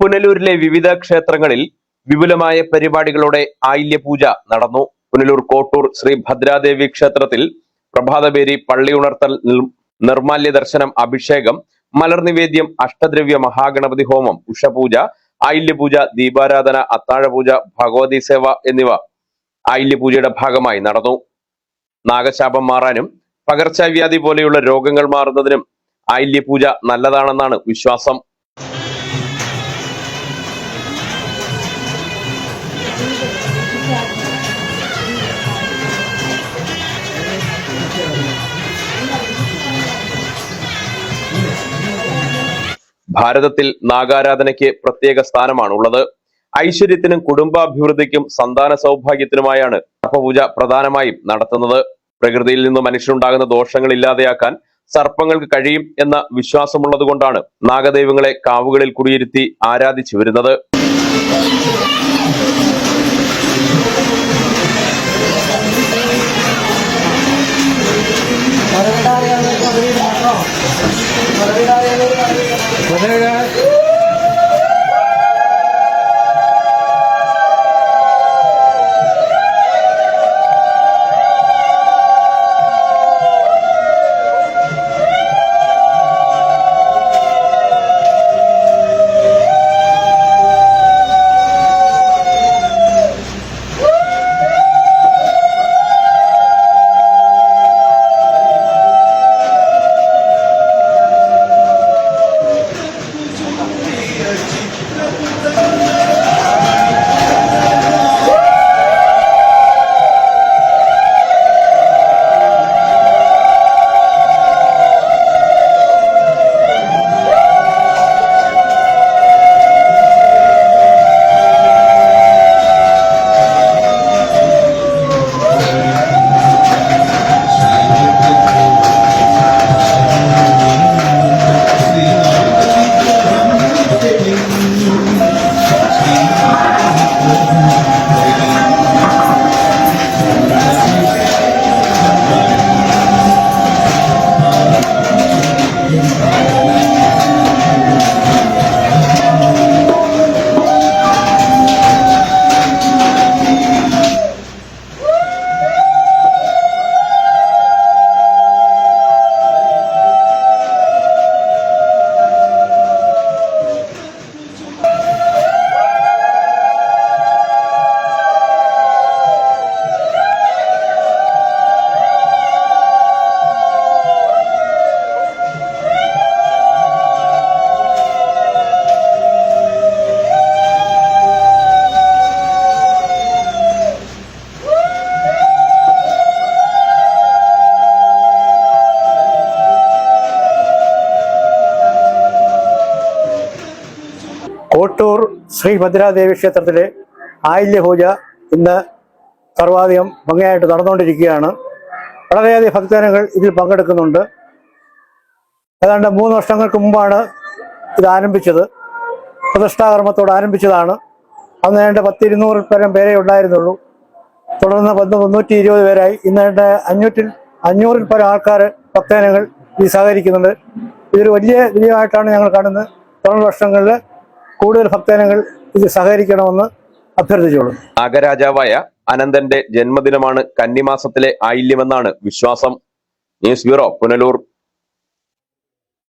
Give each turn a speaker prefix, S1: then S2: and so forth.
S1: പുനലൂരിലെ വിവിധ ക്ഷേത്രങ്ങളിൽ വിപുലമായ പരിപാടികളോടെ ആയില്യപൂജ നടന്നു. പുനലൂർ കോട്ടൂർ ശ്രീ ഭദ്രാദേവി ക്ഷേത്രത്തിൽ പ്രഭാതപേരി പള്ളി ഉണർത്തൽ നിർ- നിർമാല്യ ദർശനം അഭിഷേകം മലർനിവേദ്യം അഷ്ടദ്രവ്യ മഹാഗണപതി ഹോമം ഉഷപൂജ ആയില്യപൂജ ദീപാരാധന അത്താഴപൂജ ഭഗവതി സേവ എന്നിവ ആയില്യപൂജയുടെ ഭാഗമായി നടന്നു. നാഗശാപം മാറാനും പകർച്ചവ്യാധി പോലെയുള്ള രോഗങ്ങൾ മാറുന്നതിനും ആയില്യപൂജ നല്ലതാണെന്നാണ് വിശ്വാസം. ഭാരതത്തിൽ നാഗാരാധനയ്ക്ക് പ്രത്യേക സ്ഥാനമാണ് ഉള്ളത് ഐശ്വര്യത്തിനും കുടുംബാഭിവൃദ്ധിക്കും സന്താന സൗഭാഗ്യത്തിനുമായാണ് സർപ്പപൂജ പ്രധാനമായും നടത്തുന്നത്. പ്രകൃതിയിൽ നിന്ന് മനുഷ്യനുണ്ടാകുന്ന ദോഷങ്ങൾ ഇല്ലാതെയാക്കാൻ സർപ്പങ്ങൾക്ക് കഴിയും എന്ന വിശ്വാസമുള്ളതുകൊണ്ടാണ് നാഗദൈവങ്ങളെ കാവുകളിൽ കുടിയിരുത്തി ആരാധിച്ചു വരുന്നത്.
S2: കോട്ടൂർ ശ്രീ ഭദ്രാദേവി ക്ഷേത്രത്തിലെ ആയില്യപൂജ ഇന്ന് സർവാധികം ഭംഗിയായിട്ട് നടന്നുകൊണ്ടിരിക്കുകയാണ്. വളരെയധികം ഭക്തജനങ്ങൾ ഇതിൽ പങ്കെടുക്കുന്നുണ്ട്. ഏതാണ്ട് മൂന്ന് വർഷങ്ങൾക്ക് മുമ്പാണ് ഇത് ആരംഭിച്ചത്. പ്രതിഷ്ഠാകർമ്മത്തോട് ആരംഭിച്ചതാണ്. അന്ന് ഏതാണ്ട് പത്തിരുന്നൂറിൽ പരം പേരെ ഉണ്ടായിരുന്നുള്ളൂ. തുടർന്ന് പത്ത് മുന്നൂറ്റി ഇരുപത് പേരായി. ഇന്ന് ഏതാണ്ട് അഞ്ഞൂറ്റിൽ അഞ്ഞൂറിൽ പരം ആൾക്കാർ ഭക്തജനങ്ങൾ ഇത് സഹകരിക്കുന്നുണ്ട്. ഇതൊരു വലിയ വിജയമായിട്ടാണ് ഞങ്ങൾ കാണുന്നത്. തുടർ വർഷങ്ങളിൽ കൂടുതൽ ഭക്തജനങ്ങൾ ഇത് സഹകരിക്കണമെന്ന് അഭ്യർത്ഥിച്ചോളൂ
S1: നാഗരാജാവായ അനന്തന്റെ ജന്മദിനമാണ് കന്നിമാസത്തിലെ ആയില്യമെന്നാണ് വിശ്വാസം. News bureau Punalur.